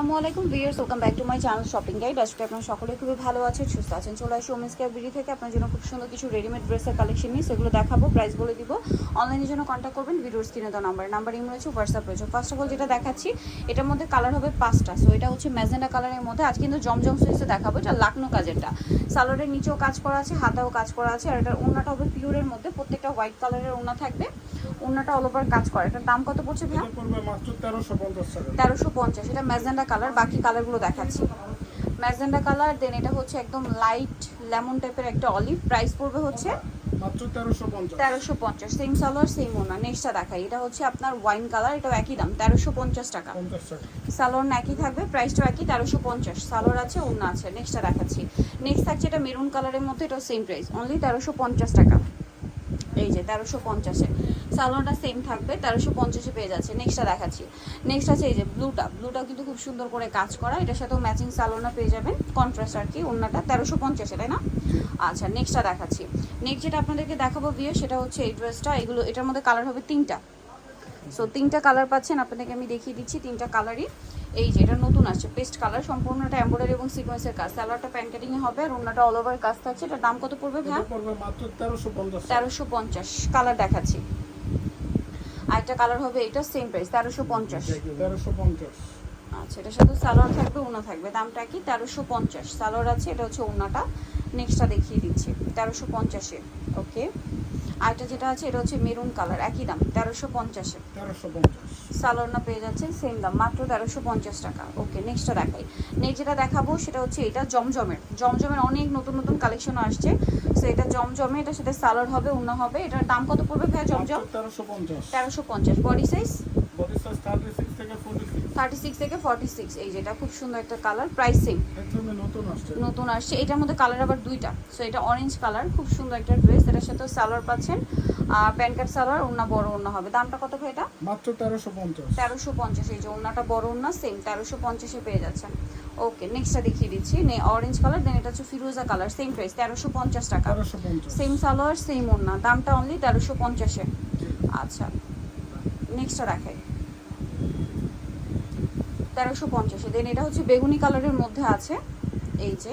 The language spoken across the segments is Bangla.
আসসালামু আলাইকুম viewers welcome back to my channel shopping guide. আজকে আপনারা সকলে খুবই ভালো আছেন সুস্থ আছেন। চলে আসি ওমেন্স কেয়ার বিডি থেকে। আপনার জন্য খুব সুন্দর কিছু রেডিমেড ড্রেসের কালেকশন নিয়ে। সেগুলো দেখাবো প্রাইস বলে দিব। অনলাইনের জন্য কন্ট্যাক্ট করবেন ভিডিওর স্ক্রিনে দেওয়া নাম্বার নাম্বার ইমেল রয়েছে হোয়াটসঅ্যাপ রয়েছে। ফার্স্ট অফ অল যেটা দেখাচ্ছি এটার মধ্যে কালার হবে পাঁচটা। সো এটা হচ্ছে ম্যাজেন্ডা কালারের মধ্যে। আজ কিন্তু জমজম সুইসে দেখাবো এটা লাকনো কাজেরটা। সালোয়ারের নিচেও কাজ করা আছে হাতাও কাজ করা আছে আর এটার ওড়নাটা হবে পিওরের মধ্যে। প্রত্যেকটা হোয়াইট কালারের ওড়না থাকবে। ওড়নাটা অল ওভার কাজ করে। এটার দাম কত পড়ছে টাকা। তেরোশো পঞ্চাশ। এটা ম্যাজেন্ডা কালার বাকি কালারগুলো দেখাচ্ছি। ম্যাজেন্ডা কালার দেন এটা হচ্ছে একদম লাইট লেমন টাইপের একটা অলিভ প্রাইস পড়বে হচ্ছে তেরোশো পঞ্চাশ। সেম সালোয়ার সেম ওনা নেক্সটটা দেখাই। এটা হচ্ছে আপনার ওয়াইন কালার এটাও একই দাম তেরোশো পঞ্চাশ টাকা। সালোয়ার না একই থাকবে প্রাইসটাও একই তেরোশো পঞ্চাশ। সালোয়ার আছে ওনা আছে। নেক্সটটা দেখাচ্ছি। নেক্সট থাকছে এটা মেরুন কালারের মধ্যে এটাও সেম প্রাইস অনলি তেরোশো পঞ্চাশ টাকা। এই যে তেরোশো পঞ্চাশে। সালোয়ারটা সেম থাকবে তেরোশো পঞ্চাশে পেয়ে যাচ্ছে। নেক্সটটা দেখাচ্ছি। নেক্সট আছে এই যে ব্লুটা ব্লুটা কিন্তু খুব সুন্দর করে কাজ করা। এটার সাথেও ম্যাচিং সালোয়ারটা পেয়ে যাবেন। কন্ট্রাস্ট আর কি অন্যটা তেরোশো পঞ্চাশে তাই না? আচ্ছা নেক্সটটা দেখাচ্ছি। নেক্সট যেটা আপনাদেরকে দেখাবো বিয়ে সেটা হচ্ছে এই ড্রেসটা এগুলো এটার মধ্যে কালার হবে তিনটা। সো তিনটা কালার পাচ্ছেন আপনাদেরকে আমি দেখিয়ে দিচ্ছি তিনটা কালারই এই যে এটা নতুন আসছে পেস্ট কালার সম্পূর্ণটা এমব্রয়ডারি এবং সিকোয়েন্সের কাজ। সালোয়ারটা প্যান্টারিং হবে আর অন্যটা অল ওভার কাজ থাকছে। এটার দাম কত পড়বে ভাই পড়বে মাত্র তেরোশো পঞ্চাশ। টাকা তেরোশো পঞ্চাশ। কালার দেখাচ্ছি। আরেকটা কালার হবে এটা সেম প্রাইস তেরোশো পঞ্চাশ। তেরোশো পঞ্চাশ। আচ্ছা এটা শুধু সালোয়ার থাকবে উনা থাকবে। দামটা কি? তেরোশো পঞ্চাশ। সালোয়ার আছে এটা হচ্ছে উনাটা। নেক্সটটা দেখিয়ে দিচ্ছি। তেরোশো পঞ্চাশে ওকে আরেকটা যেটা আছে এটা হচ্ছে মেরুন কালার একই দাম তেরোশো পঞ্চাশে। তেরোশো পঞ্চাশ। সালোয়ারটা পেয়ে যাচ্ছে সেম দাম মাত্র তেরোশো পঞ্চাশ টাকা। ওকে নেক্সটটা দেখাই। নেক্সট যেটা দেখাবো সেটা হচ্ছে এটা জমজমের। জমজমের অনেক নতুন নতুন কালেকশন আসছে। সো এটা জমজমে এটার সাথে সালোয়ার হবে উন্না হবে। এটার দাম কত পড়বে ভাই জমজম? তেরোশো পঞ্চাশ। তেরোশো পঞ্চাশ। Body size body size thirty six থেকে ফোর্টি সিক্স থার্টি সিক্স থেকে ফর্টি সিক্স এই যেটা খুব সুন্দর একটা কালার প্রাইস সেম নতুন আসছে। নতুন আসছে এটার মধ্যে কালার আবার দুইটা। সো এটা অরেঞ্জ কালার খুব সুন্দর একটা ড্রেস এটার সাথে সালোয়ার পাচ্ছেন। প্যান্ট সালোয়ার বড় হবে। দামটা কত ভাই এটা? মাত্র এই যে বড় সেম পেয়ে যাচ্ছেন। ওকে নেক্সটটা দেখিয়ে দিচ্ছি। নে অরেঞ্জ কালার দেন এটা হচ্ছে ফিরোজা কালার সেম প্রাইস তেরোশো পঞ্চাশ টাকা। তেরোশো পঞ্চাশ। সেম সালোয়ার সেম ওনা দামটা অনলি তেরোশো পঞ্চাশে। আচ্ছা নেক্সটটা দেখাই। তেরোশো পঞ্চাশে। দেন এটা হচ্ছে বেগুনি কালারের মধ্যে আছে। এই যে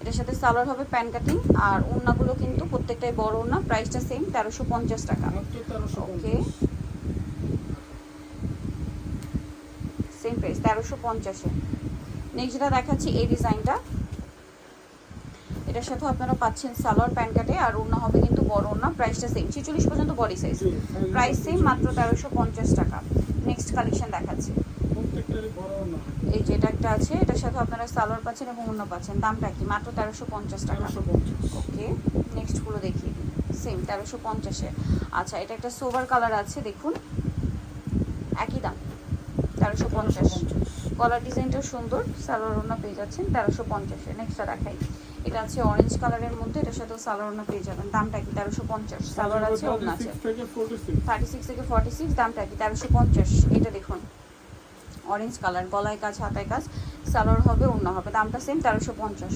এটার সাথে সালোয়ার হবে প্যান কাটিং আর ওড়নাগুলো কিন্তু প্রত্যেকটাই বড় ওড়না প্রাইসটা সেম তেরোশো পঞ্চাশ টাকা। ওকে সেম প্রাইস তেরোশো পঞ্চাশে। নেক্সট যেটা দেখাচ্ছি এই ডিজাইনটা। এটার সাথে আপনারা পাচ্ছেন সালোয়ার প্যান্ট কাটে আর ওড়না হবে কিন্তু বড় ওড়না প্রাইসটা সেম ছিচল্লিশ পর্যন্ত বডি সাইজ প্রাইস সেম মাত্র তেরোশো পঞ্চাশ টাকা। নেক্সট কালেকশন দেখাচ্ছি। এই যে এটা একটা আছে এটার সাথে আপনারা সালোয়ার পাচ্ছেন এবং অন্য পাচ্ছেন। দামটা কি? মাত্র তেরোশো পঞ্চাশ টাকা। ওকে নেক্সটগুলো দেখি সেম তেরোশো পঞ্চাশে। আচ্ছা এটা একটা সোভার কালার আছে দেখুন। একই দাম। তেরোশো পঞ্চাশ। কলার ডিজাইনটাও সুন্দর সালোয়ার ওড়না পেয়ে যাচ্ছেন তেরোশো পঞ্চাশে। নেক্সটটা দেখাই। এটা আছে অরেঞ্জ কালারের মধ্যে এটার সাথেও সালোয়ার ওড়না পেয়ে যাবেন। দামটা কি তেরোশো পঞ্চাশ। সালোয়ার আছে ওড়না আছে। থার্টি সিক্স থেকে ফর্টি সিক্স দামটা কি তেরোশো পঞ্চাশ। এটা দেখুন অরেঞ্জ কালার গলায় কাজ হাতায় কাজ সালোয়ার হবে অন্য হবে দামটা সেম তেরোশো পঞ্চাশ।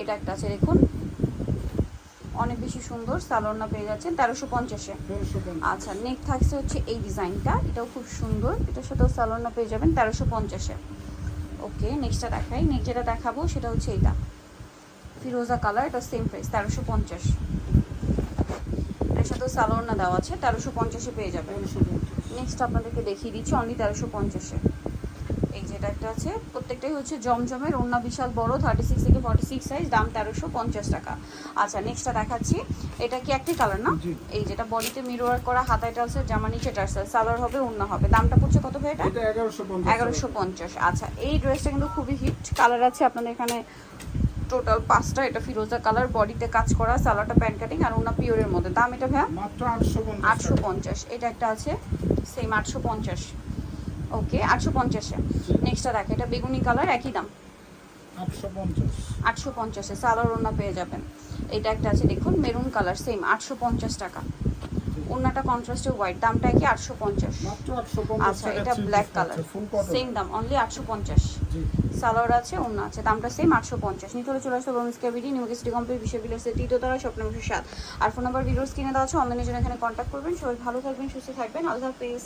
এটা একটা আছে দেখুন অনেক বেশি সুন্দর সালোয়ারনা পেয়ে যাচ্ছেন তেরোশো পঞ্চাশে। আচ্ছা নেক থাকছে হচ্ছে এই ডিজাইনটা এটাও খুব সুন্দর এটার সাথেও সালোয়ারনা পেয়ে যাবেন তেরোশো পঞ্চাশে। ওকে নেক্সটটা দেখাই নেক্সট যেটা দেখাবো সেটা হচ্ছে এইটা। ফিরোজা কালার এটা সেম প্রাইস তেরোশো পঞ্চাশ। এটার সাথেও সালোয়ারনা দেওয়া আছে তেরোশো পঞ্চাশে পেয়ে যাবে। নেক্সট আপনাদেরকে দেখিয়ে দিচ্ছি অনলি তেরোশো পঞ্চাশে। এই যেটা একটা আছে প্রত্যেকটাই হচ্ছে জমজমের ওড়না বিশাল বড় থার্টি সিক্স থেকে ফর্টি সিক্স সাইজ দাম তেরোশো পঞ্চাশ টাকা। আচ্ছা নেক্সটটা দেখাচ্ছি। এটা কি একটি কালার না? এই যেটা বডিতে মিরর করা হাতায় টালসের জামা নিচে টার্সেল সালোয়ার হবে ওড়না হবে। দামটা পড়ছে কত ভাই এটা? এগারোশো পঞ্চাশ। আচ্ছা এই ড্রেসটা কিন্তু খুবই হিট কালার আছে আপনাদের এখানে টোটাল পাঁচটা এটা ফিরোজা কালার বডিতে কাজ করা সালোয়ারটা প্যান্ট কাটিং আর ওনা পিওরের মধ্যে। দাম এটা ভাইয়া? মাত্র আটশো পঞ্চাশ এটা একটা আছে সেম আটশো পঞ্চাশ। ওকে আটশো পঞ্চাশে। নেক্সটটা দেখে এটা বেগুনি কালার একই দাম? আটশো পঞ্চাশ। সালোয়ার ওনা পেয়ে যাবেন। এটা একটা আছে দেখুন মেরুন কালার সেম আটশো পঞ্চাশ টাকা। ওনাটা কন্ট্রাস্টে হোয়াইট দামটা কি আটশো পঞ্চাশ। আচ্ছা এটা ব্ল্যাক কালার সেম দাম অনলি আটশো পঞ্চাশ। জি। সালোয়ার আছে অন্য আছে দামটা সেম আটশো পঞ্চাশ। নিতে হলে চলে আসতে রোমিস ক্যাবিডি নিউ সিটি কমপ্লিট বিশ্ব বিলাসের তৃতীয়তলা স্বপ্ন সাত। আর ফোন নাম্বার ভিডিওস কিনে দেওয়া আছে অনলাইনে জন্য এখানে কন্ট্যাক্ট করবেন। সবাই ভালো থাকবেন সুস্থ থাকবেন। আল্লাহ হাফিজ।